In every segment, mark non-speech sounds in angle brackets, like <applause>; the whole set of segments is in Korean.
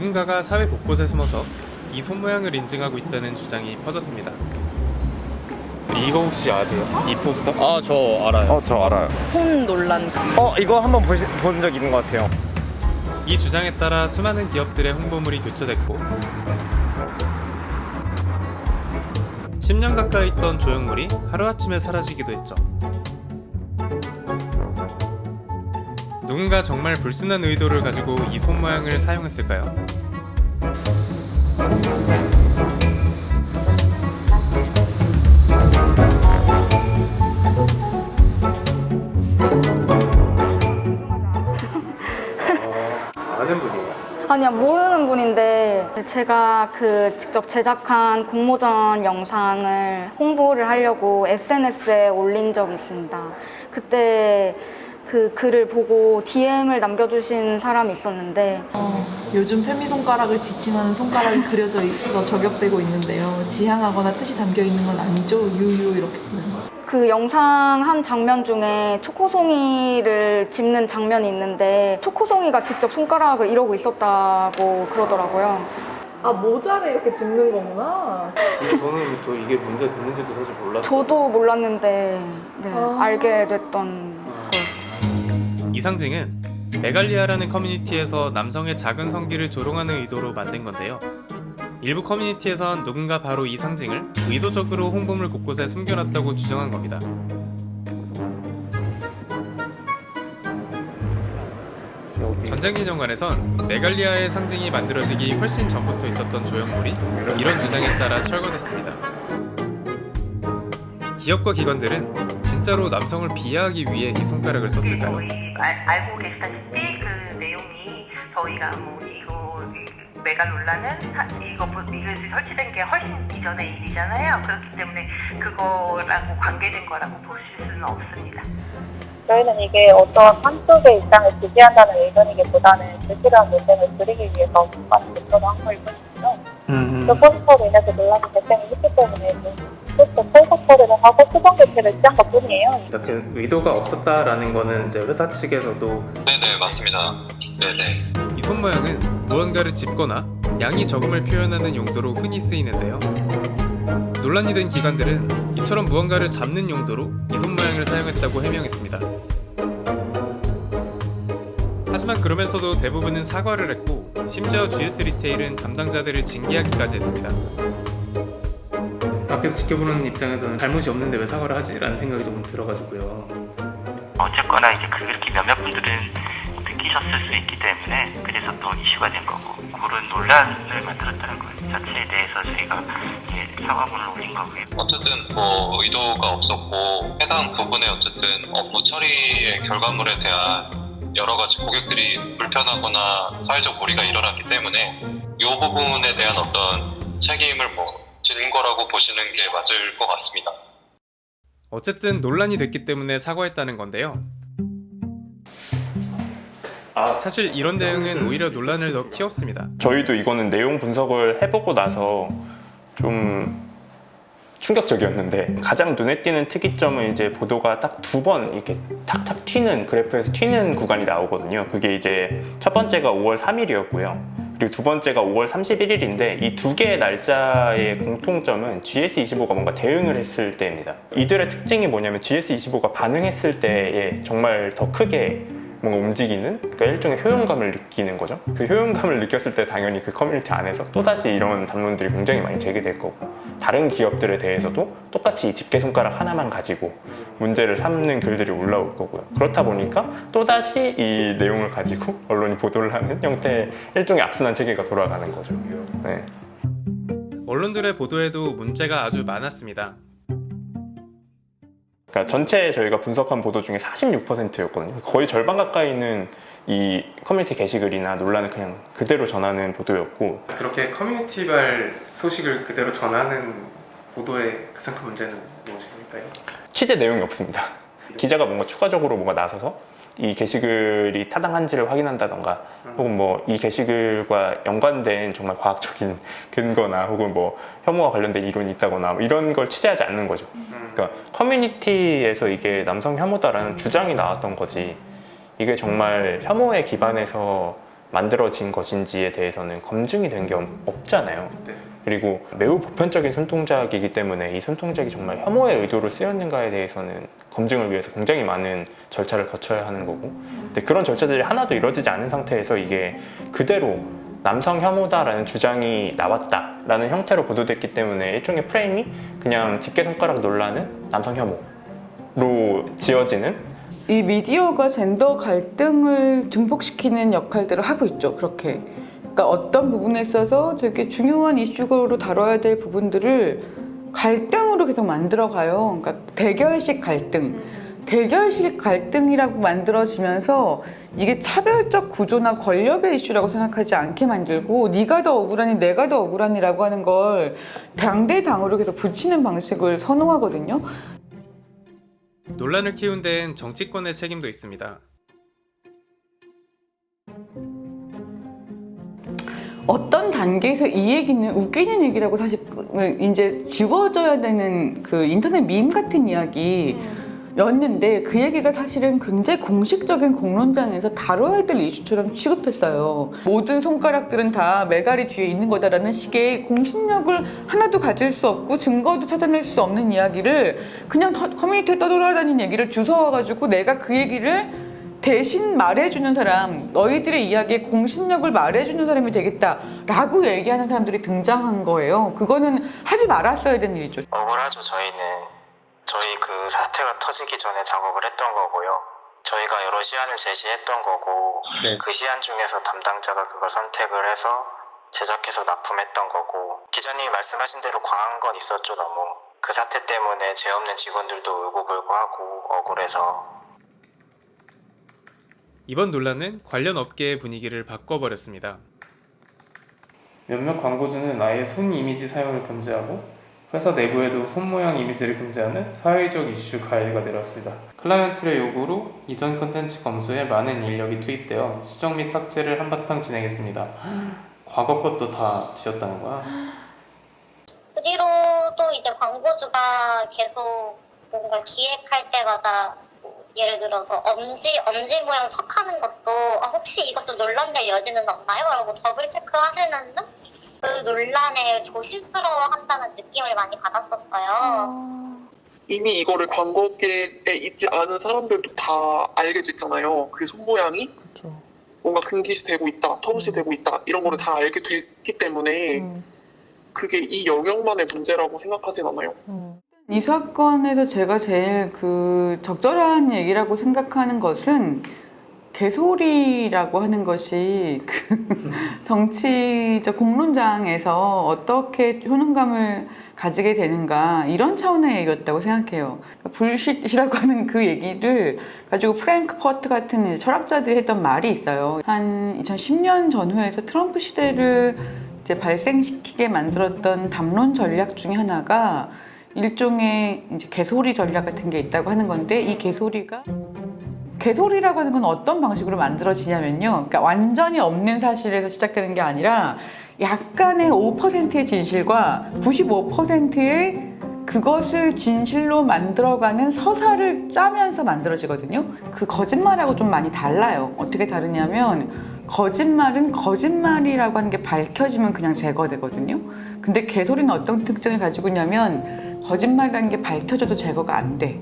누군가가 사회 곳곳에 숨어서 이 손 모양을 인증하고 있다는 주장이 퍼졌습니다. 이거 혹시 아세요? 이 포스터? 아 저 알아요. 어, 저 알아요. 손 논란 어, 이거 한번 본 적 있는 것 같아요. 이 주장에 따라 수많은 기업들의 홍보물이 교체됐고 10년 가까이 있던 조형물이 하루아침에 사라지기도 했죠. 누군가 정말 불순한 의도를 가지고 이 손 모양을 사용했을까요? 분이에요. 아니야 모르는 분인데 제가 그 직접 제작한 공모전 영상을 홍보를 하려고 SNS에 올린 적이 있습니다. 그때 그 글을 보고 DM을 남겨주신 사람이 있었는데 어, 요즘 페미 손가락을 지칭하는 손가락이 그려져 있어 저격되고 있는데요. 지향하거나 뜻이 담겨 있는 건 아니죠. 유유 이렇게. 그 영상 한 장면 중에 초코송이를 집는 장면이 있는데 초코송이가 직접 손가락을 이러고 있었다고 그러더라고요. 아 모자를 이렇게 짚는 거구나. 저는 저 이게 문제 됐는지도 사실 몰랐어요. 저도 몰랐는데 네, 아. 알게 됐던. 이 상징은 메갈리아라는 커뮤니티에서 남성의 작은 성기를 조롱하는 의도로 만든 건데요. 일부 커뮤니티에선 누군가 바로 이 상징을 의도적으로 홍보물 곳곳에 숨겨놨다고 주장한 겁니다. 전쟁기념관에선 메갈리아의 상징이 만들어지기 훨씬 전부터 있었던 조형물이 이런 주장에 따라 철거됐습니다. 기업과 기관들은 진짜로 남성을 비하하기 위해 이 손가락을 썼을까요? 거의 알, 알고 계시다시피 그 내용이 저희가 뭐 이거 이 메갈롤라는 사- 이거 보- 이것이 설치된 게 훨씬 이전의 일이잖아요. 그렇기 때문에 그거라고 관계된 거라고 보실 수는 없습니다. 저희는 이게 어떤 한쪽의 입장을 지지한다는 의견이기보다는 불필요한 논쟁을 줄이기 위해서 많은 대표를 한 거일 뿐이고요. 그 포스터로 인해서 논란이 발생을 했기 때문에 포스터 철거 처리를 하고 수정 교체를 시한 것 뿐이에요. 그러니까 그 의도가 없었다라는 거는 이제 회사 측에서도 네네 맞습니다. 네네. 이 손 모양은 무언가를 짚거나 양이 적음을 표현하는 용도로 흔히 쓰이는데요. 논란이 된 기관들은 이처럼 무언가를 잡는 용도로 이 손 모양을 사용했다고 해명했습니다. 하지만 그러면서도 대부분은 사과를 했고 심지어 GS 리테일은 담당자들을 징계하기까지 했습니다. 밖에서 지켜보는 입장에서는 잘못이 없는데 왜 사과를 하지? 라는 생각이 좀 들어가지고요. 어쨌거나 이제 그렇게 몇몇 분들은 느끼셨을 수 있기 때문에 그래서 또 이슈가 된 거고 그런 논란을 만들었다는 것 자체에 대해서 저희가 이제 사과문을 올린 거고요. 어쨌든 뭐 의도가 없었고 해당 부분에 어쨌든 업무 처리의 결과물에 대한 여러 가지 고객들이 불편하거나 사회적 무리가 일어났기 때문에 이 부분에 대한 어떤 책임을 뭐 지는 거라고 보시는 게 맞을 것 같습니다. 어쨌든 논란이 됐기 때문에 사과했다는 건데요. 사실 이런 대응은 오히려 논란을 더 키웠습니다. 저희도 이거는 내용 분석을 해보고 나서 좀 충격적이었는데 가장 눈에 띄는 특이점은 이제 보도가 딱 두 번 이렇게 탁탁 튀는 그래프에서 튀는 구간이 나오거든요. 그게 이제 첫 번째가 5월 3일이었고요. 그리고 두 번째가 5월 31일인데 이 두 개의 날짜의 공통점은 GS25가 뭔가 대응을 했을 때입니다. 이들의 특징이 뭐냐면 GS25가 반응했을 때에 정말 더 크게 뭔가 움직이는 그러니까 일종의 효용감을 느끼는 거죠. 그 효용감을 느꼈을 때 당연히 그 커뮤니티 안에서 또다시 이런 담론들이 굉장히 많이 제기될 거고 다른 기업들에 대해서도 똑같이 이 집게 손가락 하나만 가지고 문제를 삼는 글들이 올라올 거고요. 그렇다 보니까 또다시 이 내용을 가지고 언론이 보도를 하는 형태의 일종의 악순환 체계가 돌아가는 거죠. 네. 언론들의 보도에도 문제가 아주 많았습니다. 그러니까 전체 저희가 분석한 보도 중에 46%였거든요. 거의 절반 가까이는 이 커뮤니티 게시글이나 논란을 그냥 그대로 전하는 보도였고 그렇게 커뮤니티발 소식을 그대로 전하는 보도의 가장 큰 문제는 무엇일까요? 취재 내용이 없습니다. 기자가 뭔가 추가적으로 뭔가 나서서 이 게시글이 타당한지를 확인한다던가 혹은 뭐 이 게시글과 연관된 정말 과학적인 <laughs> 근거나 혹은 뭐 혐오와 관련된 이론이 있다거나 뭐 이런 걸 취재하지 않는 거죠. 그러니까 커뮤니티에서 이게 남성 혐오다라는 주장이 나왔던 거지 이게 정말 혐오에 기반해서 만들어진 것인지에 대해서는 검증이 된 게 없잖아요. 그리고 매우 보편적인 손동작이기 때문에 이 손동작이 정말 혐오의 의도로 쓰였는가에 대해서는 검증을 위해서 굉장히 많은 절차를 거쳐야 하는 거고 근데 그런 절차들이 하나도 이루어지지 않은 상태에서 이게 그대로 남성 혐오다라는 주장이 나왔다라는 형태로 보도됐기 때문에 일종의 프레임이 그냥 집게 손가락 논란은 남성 혐오로 지어지는 이 미디어가 젠더 갈등을 증폭시키는 역할들을 하고 있죠. 그렇게. 그러니까 어떤 부분에 있어서 되게 중요한 이슈로 다뤄야 될 부분들을 갈등으로 계속 만들어 가요. 그러니까 대결식 갈등. 대결식 갈등이라고 만들어지면서 이게 차별적 구조나 권력의 이슈라고 생각하지 않게 만들고 네가 더 억울하니 내가 더 억울하니라고 하는 걸 당대당으로 계속 붙이는 방식을 선호하거든요. 논란을 키운 데엔 정치권의 책임도 있습니다. 어떤 단계에서 이 얘기는 웃기는 얘기라고 사실 이제 지워져야 되는 그 인터넷 밈 같은 이야기 였는데 그 얘기가 사실은 굉장히 공식적인 공론장에서 다뤄야 될 이슈처럼 취급했어요. 모든 손가락들은 다 메가리 뒤에 있는 거다라는 식의 공신력을 하나도 가질 수 없고 증거도 찾아낼 수 없는 이야기를 그냥 더- 커뮤니티에 떠돌아다니는 얘기를 주워와가지고 내가 그 얘기를 대신 말해주는 사람, 너희들의 이야기에 공신력을 말해주는 사람이 되겠다라고 얘기하는 사람들이 등장한 거예요. 그거는 하지 말았어야 되는 일이죠. 억울하죠, 저희는. 저희 그 사태가 터지기 전에 작업을 했던 거고요. 저희가 여러 시안을 제시했던 거고, 네. 그 시안 중에서 담당자가 그걸 선택을 해서 제작해서 납품했던 거고, 기자님이 말씀하신 대로 광한 건 있었죠, 너무. 그 사태 때문에 죄 없는 직원들도 울고불고 하고, 억울해서. 이번 논란은 관련 업계의 분위기를 바꿔버렸습니다. 몇몇 광고주는 아예 손 이미지 사용을 금지하고 회사 내부에도 손 모양 이미지를 금지하는 사회적 이슈 가해가 내렸습니다. 클라이언트의 요구로 이전 컨텐츠 검수에 많은 인력이 투입되어 수정 및 삭제를 한바탕 진행했습니다. 과거 것도 다 지웠다는 거야? 그리로 또 이제 광고주가 계속 뭔가 기획할 때마다 뭐 예를 들어서 엄지 엄지 모양 척하는 것도 아, 혹시 이것도 논란될 여지는 없나요? 라고 더블 체크하시는 그 논란에 조심스러워한다는 느낌을 많이 받았었어요. 이미 이거를 광고계에 있지 않은 사람들도 다 알게 됐잖아요. 그 손모양이 뭔가 금기시 되고 있다, 터부시되고 있다 이런 거를 다 알게 됐기 때문에 그게 이 영역만의 문제라고 생각하진 않아요. 이 사건에서 제가 제일 그 적절한 얘기라고 생각하는 것은 개소리라고 하는 것이 그 <laughs> 정치적 공론장에서 어떻게 효능감을 가지게 되는가 이런 차원의 얘기였다고 생각해요. 불쉿이라고 <laughs> 하는 그 얘기를 가지고 프랭크 퍼트 같은 철학자들이 했던 말이 있어요. 한 2010년 전후에서 트럼프 시대를 이제 발생시키게 만들었던 담론 전략 중에 하나가 일종의 이제 개소리 전략 같은 게 있다고 하는 건데 이 개소리가 개소리라고 하는 건 어떤 방식으로 만들어지냐면요. 그러니까 완전히 없는 사실에서 시작되는 게 아니라 약간의 5%의 진실과 95%의 그것을 진실로 만들어가는 서사를 짜면서 만들어지거든요. 그 거짓말하고 좀 많이 달라요. 어떻게 다르냐면 거짓말은 거짓말이라고 하는 게 밝혀지면 그냥 제거되거든요. 근데 개소리는 어떤 특징을 가지고 있냐면 거짓말이라는 게 밝혀져도 제거가 안 돼.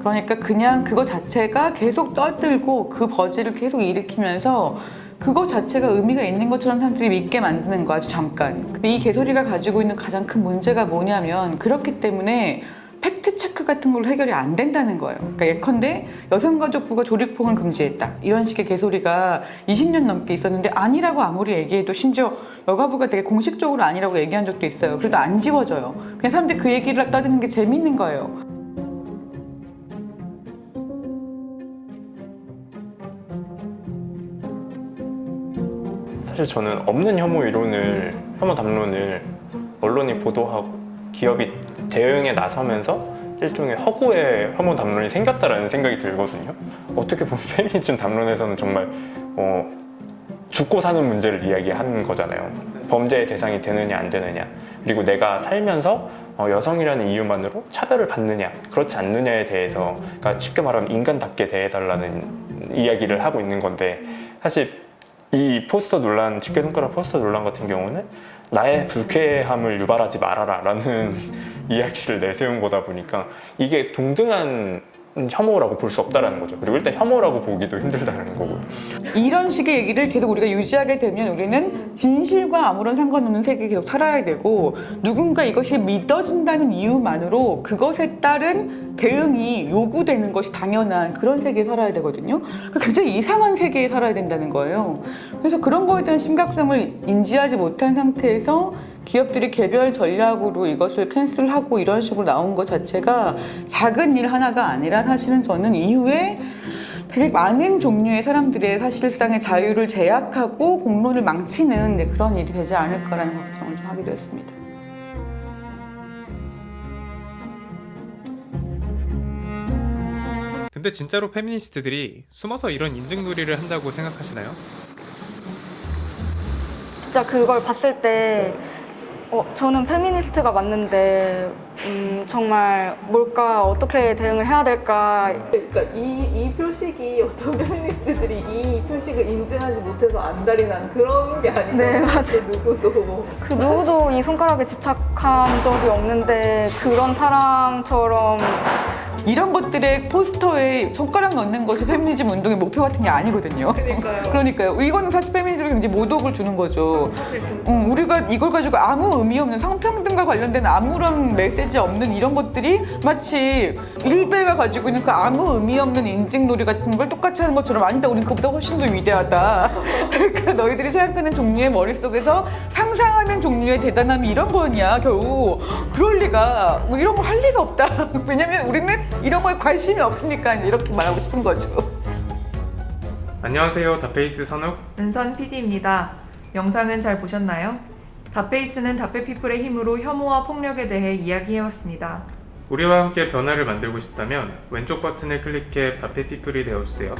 그러니까 그냥 그거 자체가 계속 떠들고 그 버즈를 계속 일으키면서 그거 자체가 의미가 있는 것처럼 사람들이 믿게 만드는 거 아주 잠깐. 이 개소리가 가지고 있는 가장 큰 문제가 뭐냐면 그렇기 때문에 팩트 체크 같은 걸로 해결이 안 된다는 거예요. 그러니까 예컨대 여성가족부가 조립폭을 금지했다. 이런 식의 개소리가 20년 넘게 있었는데 아니라고 아무리 얘기해도 심지어 여가부가 되게 공식적으로 아니라고 얘기한 적도 있어요. 그래도 안 지워져요. 그냥 사람들이 그 얘기를 떠드는 게 재밌는 거예요. 사실 저는 없는 혐오 이론을 혐오 담론을 언론이 보도하고 기업이 대응에 나서면서 일종의 허구의 혐오 담론이 생겼다라는 생각이 들거든요. 어떻게 보면 <laughs> 페미니즘 담론에서는 정말 어, 죽고 사는 문제를 이야기하는 거잖아요. 범죄의 대상이 되느냐 안 되느냐 그리고 내가 살면서 어, 여성이라는 이유만으로 차별을 받느냐 그렇지 않느냐에 대해서 그러니까 쉽게 말하면 인간답게 대해달라는 이야기를 하고 있는 건데 사실 이 포스터 논란, 집게 손가락 포스터 논란 같은 경우는 나의 불쾌함을 유발하지 말아라 라는 이야기를 내세운 거다 보니까 이게 동등한 혐오라고 볼 수 없다라는 거죠. 그리고 일단 혐오라고 보기도 힘들다는 거고. 이런 식의 얘기를 계속 우리가 유지하게 되면 우리는 진실과 아무런 상관없는 세계에 계속 살아야 되고 누군가 이것이 믿어진다는 이유만으로 그것에 따른 대응이 요구되는 것이 당연한 그런 세계에 살아야 되거든요. 그러니까 굉장히 이상한 세계에 살아야 된다는 거예요. 그래서 그런 거에 대한 심각성을 인지하지 못한 상태에서 기업들이 개별 전략으로 이것을 캔슬하고 이런 식으로 나온 것 자체가 작은 일 하나가 아니라 사실은 저는 이후에 되게 많은 종류의 사람들의 사실상의 자유를 제약하고 공론을 망치는 네, 그런 일이 되지 않을까라는 걱정을 좀 하기도 했습니다. 근데 진짜로 페미니스트들이 숨어서 이런 인증놀이를 한다고 생각하시나요? 진짜 그걸 봤을 때 어, 저는 페미니스트가 맞는데 음, 정말 뭘까 어떻게 대응을 해야 될까 그러니까 이, 이 표식이 어떤 페미니스트들이 이 표식을 인증하지 못해서 안달이 난 그런 게 아니잖아요. 네, 맞아요. 그 누구도. 그 누구도 이 손가락에 집착한 적이 없는데 그런 사람처럼 이런 것들의 포스터에 손가락 넣는 것이 페미니즘 운동의 목표 같은 게 아니거든요. 그러니까요. <laughs> 그러니까요. 이거는 사실 페미니즘에 굉장히 모독을 주는 거죠. 사실 진짜. 음, 우리가 이걸 가지고 아무 의미 없는 성평등과 관련된 아무런 메시지 없는 이런 것들이 마치 일베가 가지고 있는 그 아무 의미 없는 인증놀이 같은 걸 똑같이 하는 것처럼 아니다 우린 그보다 훨씬 더 위대하다 <laughs> 그러니까 너희들이 생각하는 종류의 머릿속에서 상상 하는 종류의 대단함이 이런 거냐 겨우 그럴 리가 뭐 이런 거 할 리가 없다 <laughs> 왜냐면 우리는 이런 거에 관심이 없으니까 이렇게 말하고 싶은 거죠 안녕하세요. 다페이스 선욱. 은선 PD입니다. 영상은 잘 보셨나요? 다페이스는 다페피플의 힘으로 혐오와 폭력에 대해 이야기해왔습니다. 우리와 함께 변화를 만들고 싶다면 왼쪽 버튼을 클릭해 다페피플이 되어주세요.